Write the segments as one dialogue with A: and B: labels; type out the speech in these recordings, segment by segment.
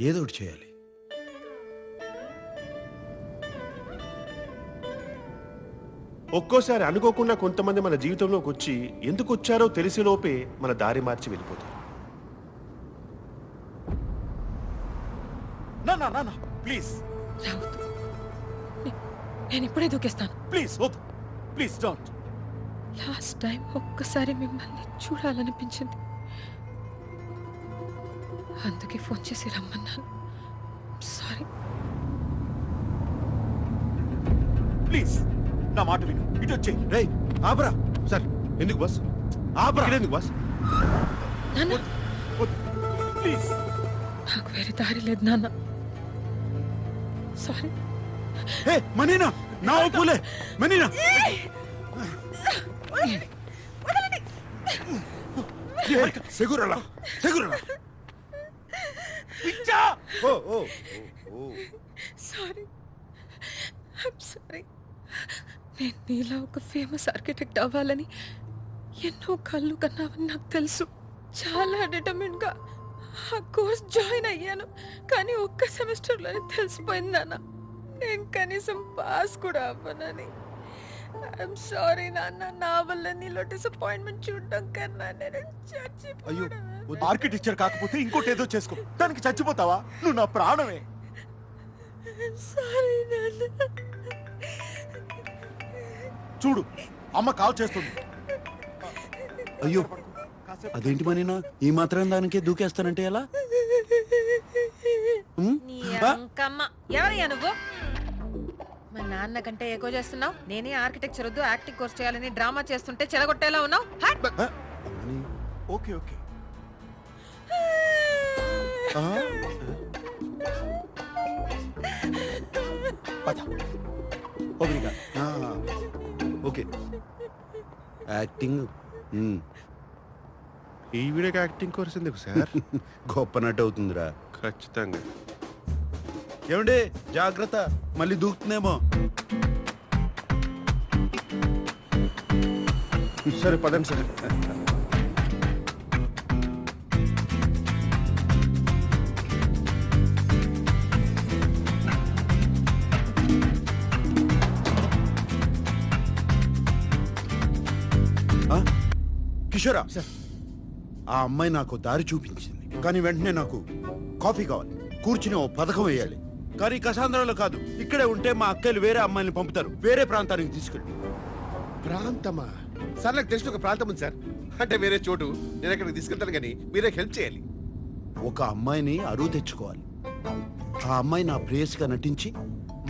A: ఏదో ఒకటి చేయాలి.
B: ఒక్కోసారి అనుకోకుండా కొంతమంది మన జీవితంలోకి వచ్చి ఎందుకు వచ్చారో తెలిసే లోపే మన దారి మార్చి వెళ్ళిపోతారు.
C: నా నా నా ప్లీజ్.
D: రావద్దు. నే- నేను ఇప్పుడే దూకేస్తాను.
C: ప్లీజ్ వద్దు. Please don't.
D: లాస్ట్ టైం ఒక్కసారి మిమ్మల్ని చూడాలనిపించింది. అందుకే ఫోన్ చేసి రమ్మన్నాను. సారీ
C: ప్లీజ్ నా మాట విను. ఇటు వచ్చేయి.
A: రేయ్ ఆపరా.
B: సార్ ఎందుకు బాస్?
A: ఆపరా.
B: ఎందుకు బాస్?
D: నాన్న.
C: ప్లీజ్.
D: నాకు వేరే దారి లేదు నాన్న. సారీ
A: ఏ మనీనా నా ఒప్పులే మనీనా సెగురలా సెగురలా.
C: పిచ్చా
A: ఓ ఓ
D: సారీ ఐమ్ సారీ నేను నీలా ఒక ఫేమస్ ఆర్కిటెక్ట్ అవ్వాలని ఎన్నో కళ్ళు కన్నావని నాకు తెలుసు. చాలా డిటర్మిన్గా ఆ కోర్స్ జాయిన్ అయ్యాను. కానీ ఒక్క సెమిస్టర్లోనే తెలిసిపోయింది నాన్న. నేను కనీసం పాస్ కూడా అవ్వనని. ఐఎమ్ సారీ నాన్న. నా వల్ల నీలో డిసప్పాయింట్మెంట్ చూడడం కన్నా నేను చచ్చిపోయాను
C: ఆర్కిటెక్చర్ కాకపోతే ఇంకోటి ఏదో చేసుకో. దానికి చచ్చిపోతావా? నువ్వు నా ప్రాణమే.
D: సారీ నాన్న.
C: చూడు అమ్మ కాల్ చేస్తుంది.
A: అయ్యో అదేంటి మనీనా ఈ మాత్రం దానికే దూకేస్తానంటే ఎలా?
E: ఎవరయ్యా నువ్వు? మా నాన్న కంటే ఎక్కువ చేస్తున్నావు. నేనే ఆర్కిటెక్చర్ వద్దు యాక్టింగ్ కోర్స్ చేయాలని డ్రామా చేస్తుంటే చెడగొట్టేలా ఉన్నావు.
C: Okay okay? పద.
A: ఓకే. యాక్టింగ్
B: వీడియోకి యాక్టింగ్ కోర్స్ ఎందుకు సార్
A: గొప్ప నటు అవుతుందిరా.
B: ఖచ్చితంగా.
A: ఏమండి జాగ్రత్త. మళ్ళీ దూకుతుందేమో.
B: సరే పదండి సార్.
A: కిషోరా ఆ అమ్మాయి నాకు దారి చూపించింది. కానీ వెంటనే నాకు కాఫీ కావాలి. కూర్చుని ఓ పథకం వేయాలి. కానీ కసాంధ్రాలో కాదు. ఇక్కడే ఉంటే మా అక్కలు వేరే అమ్మాయిని పంపుతారు. వేరే ప్రాంతానికి తీసుకెళ్ళి.
B: ప్రాంతమా? సార్ నాకు తెలిసిన ఒక ప్రాంతం ఉంది సార్. అంటే వేరే చోటు. నేను అక్కడికి తీసుకెళ్తాను కానీ మీరే హెల్ప్ చేయాలి.
A: ఒక అమ్మాయిని అరువు తెచ్చుకోవాలి. ఆ అమ్మాయి నా ప్రేయస్గా నటించి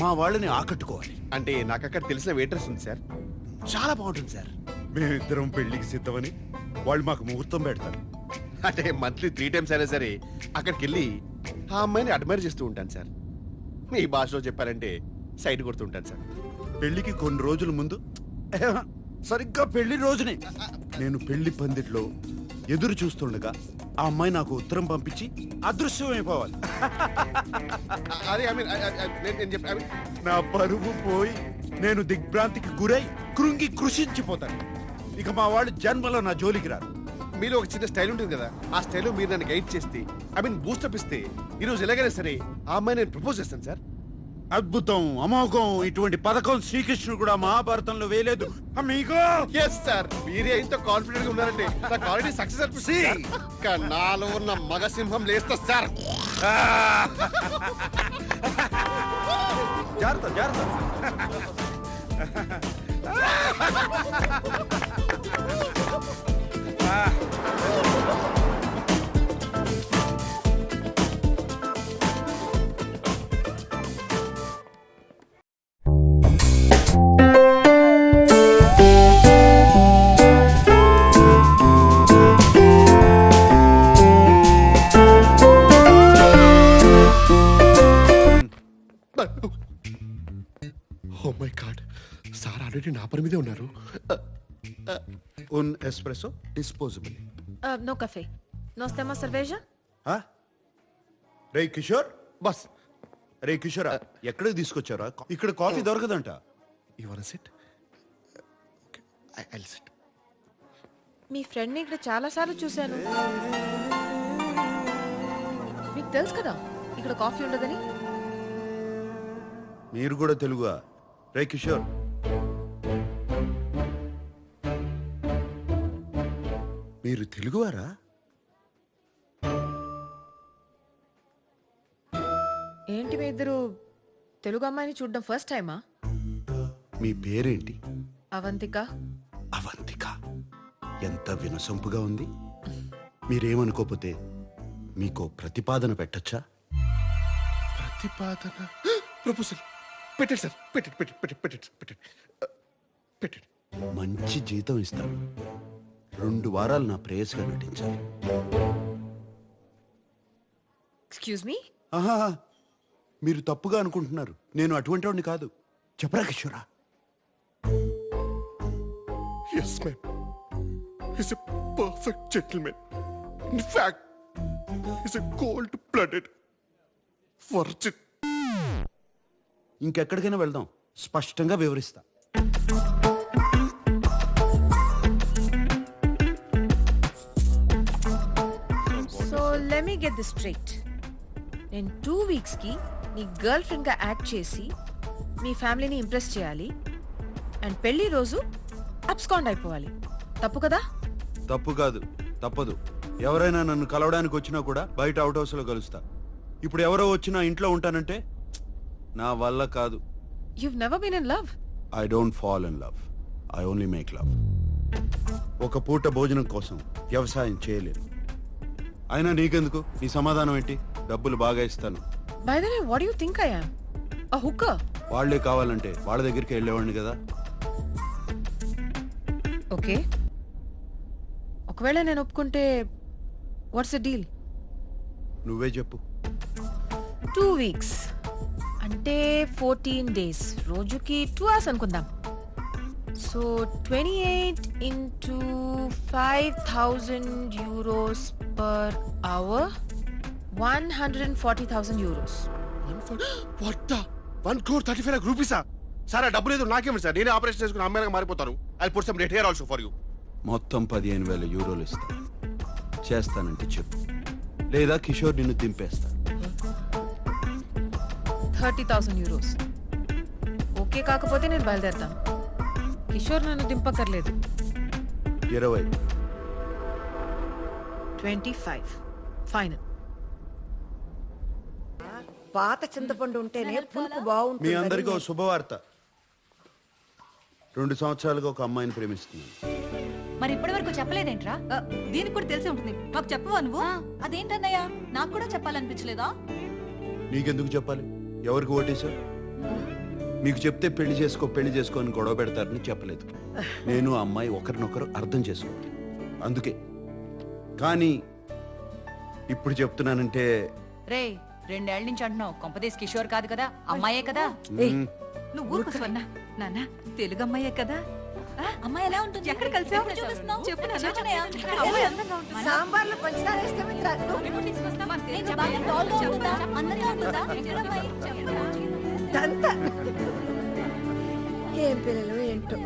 A: మా వాళ్ళని ఆకట్టుకోవాలి.
B: అంటే నాకు అక్కడ తెలిసిన వెయిటర్స్ ఉంది సార్. చాలా బాగుంటుంది సార్.
A: మేమిద్దరం పెళ్ళికి సిద్ధమని వాళ్ళు మాకు ముహూర్తం పెడతారు.
B: అంటే మంత్లీ త్రీ టైమ్స్ అయినా సరే అక్కడికి వెళ్ళి ఆ అమ్మాయిని అడ్మైర్ చేస్తూ ఉంటాను సార్. మీ భాషలో చెప్పారంటే సైడ్ కొడుతూ ఉంటాను సార్.
A: పెళ్ళికి కొన్ని రోజుల ముందు? సరిగ్గా పెళ్ళి రోజునే. నేను పెళ్ళి పందిట్లో ఎదురు చూస్తుండగా ఆ అమ్మాయి నాకు ఉత్తరం పంపించి అదృశ్యమైపోవాలి
B: అదే ఐ మీన్ నేను చెప్పి I mean,
A: నా పరువు పోయి నేను దిగ్భ్రాంతికి గురై కృంగి కృషించిపోతాను. ఇక మా వాళ్ళు జన్మలో నా జోలికి రారు.
B: మీలో ఒక చిన్న స్టైల్ ఉంటుంది కదా ఆ స్టైల్ మీరు నన్ను గైడ్ చేస్తే ఐ మీన్ బూస్టప్ ఇస్తే ఈరోజు ఎలాగైనా సరే ఆ అమ్మాయి నేను ప్రపోజ్ చేస్తాను సార్.
A: అద్భుతం అమోఘం ఇటువంటి పథకం శ్రీకృష్ణుడు కూడా మహాభారతంలో వేయలేదు. అమ్మీగో
B: ఎస్ సార్ మీరే ఇంత కాన్ఫిడెంట్గా ఉన్నారంటే నాకు ఆల్రెడీ సక్సెస్ అనిపిస్తుంది ఇంకా నాలో ఉన్న మగ సింహం లేస్తా సార్
A: జాగ్రత్త జాగ్రత్త.
B: పని మీదే ఉన్నారు.
A: రే కిషోర్
B: బస్
A: రే కిషోర్ ఎక్కడికి తీసుకొచ్చారా? ఇక్కడ coffee దొరకదంట.
B: You sit okay I sit
E: మీ ఫ్రెండ్ని ఇక్కడ చాలా సార్లు చూశాను. మీకు తెలుసు కదా ఇక్కడ కాఫీ ఉండదని?
A: మీరు కూడా తెలుగుగా రే కిషోర్ మీరు తెలుగువారా?
E: ఏంటి మీ ఇద్దరు తెలుగు అమ్మాయిని చూడడం ఫస్ట్ టైమా?
A: మీ పేరేంటి?
E: అవంతిక.
A: అవంతిక. ఎంత వినసొంపుగా ఉంది. మీరేమనుకోపోతే మీకో ప్రతిపాదన పెట్టచ్చా?
B: ప్రతిపాదన? ప్రపోజల్ పెట్టండి సార్ పెట్టండి పెట్టండి పెట్టండి పెట్టండి పెట్టండి.
A: మంచి జీతం ఇస్తాను. రెండు వారాలు నా ప్రేయస్గా నటించాలి.
E: ఎక్స్క్యూజ్ మీ
A: ఆహా మీరు తప్పుగా అనుకుంటున్నారు. నేను అటువంటి వాడిని కాదు. చెప్పరా కిషోరా?
B: Yes ma'am is a perfect gentleman in fact is a cold blooded virgin
A: ఇంకెక్కడికైనా వెళ్దాం. స్పష్టంగా వివరిస్తా.
E: గెట్ దిస్ స్ట్రైట్ నేను టూ వీక్స్కి నీ గర్ల్ ఫ్రెండ్గా యాక్ట్ చేసి మీ ఫ్యామిలీని ఇంప్రెస్ చేయాలి అండ్ పెళ్ళి రోజు అబ్స్కాండ్ అయిపోవాలి తప్పు కదా
A: తప్పు కాదు తప్పదు ఎవరైనా నన్ను కలవడానికి వచ్చినా కూడా బయట అవుట్ హౌస్లో కలుస్తా ఇప్పుడు ఎవరో వచ్చినా ఇంట్లో ఉంటానంటే నా వల్ల కాదు
E: you've never been in love
A: I don't fall in love I only make love ఒక పూట భోజనం కోసం వ్యవసాయం చేయలేను అయినా నీకెందుకు? నీ సమాధానం ఏంటి? డబ్బులు బాగా ఇస్తాను.
E: By the way what you think I am a hooker
A: వాళ్ళే కావాలంటే వాళ్ళ దగ్గరికి వెళ్ళేవాడిని కదా.
E: ఓకే ఒకవేళ నేను ఒప్పుకుంటే వాట్స్ ద డీల్
A: నువ్వే చెప్పు.
E: టూ వీక్స్ అంటే ఫోర్టీన్ డేస్ రోజుకి టూ అవర్స్ అనుకుందాం. So twenty eight into five thousand euros per hour one hundred and forty thousand euros
B: what the one crore thirty five రూపీసా sir ఆ డబ్బు లేదు నాకేమి sir నేనే ఆపరేషన్ చేసుకుని అమ్మాయిగా మారిపోతాను. I put some date here also for you
A: మొత్తం పదిహేను వేల యూరోలు ఇస్తా. చేస్తానంటే చెప్పు. లేదా కిషోర్ నిన్ను దింపేస్తా.
E: థర్టీ థౌసండ్ యూరోస్ ఓకే కాకపోతే నేను బయలుదేరుతాను. కిషోర్ నన్ను దింపక్కర్లేదు.
A: ఇరవై.
E: Twenty five. ఫైనల్
F: పాత చింతపండు ఉంటేనే పులుపు బాగుంటుంది
A: మీ అందరికీ ఒక శుభవార్త. రెండు సంవత్సరాలుగా ఒక అమ్మాయిని ప్రేమిస్తున్నాను.
G: మరి ఇప్పటి వరకు చెప్పలేదేంట్రా? దీనికి కూడా తెలిసి ఉంటుంది. మాకు చెప్పవా నువ్వు? అదేంటన్నయ్య? నాకు కూడా చెప్పాలనిపించలేదా?
A: నీకెందుకు చెప్పాలి? ఎవరికి ఓటేశావు మీకు చెప్తే పెళ్ళి చేసుకో పెళ్ళి చేసుకో అని గొడవ పెడతారని చెప్పలేదు. నేను ఆ అమ్మాయి ఒకరినొకరు అర్థం చేసుకోవాలి. అందుకే కానీ ఇప్పుడు చెప్తున్నానంటే
G: రే రెండేళ్ళ నుంచి అంటున్నావు. కొంపదేశ్ కిషోర్ కాదు కదా అమ్మాయే కదా. నువ్వు ఊరుకు స్వర్ణ. నాన్న తెలుగు అమ్మాయే కదా. ఆ, అమ్మాయి ఎలా ఉంటుంది? ఎక్కడ కలిసావు? చూపిస్తున్నావు? చెప్పు నాన్న. అమ్మాయి అందంగా ఉంటుంది.
F: సాంబార్లో పంచదార వేస్తే మీకు రాదు.
G: ఎప్పుడు తీసుకొస్తావా? నేను బాగా tall గా ఉంటుందా? అందంగా ఉంటుందా? ఎక్కడ అమ్మాయి? చెప్పు.
F: దంత. ఏం పిల్లలు ఏంటో.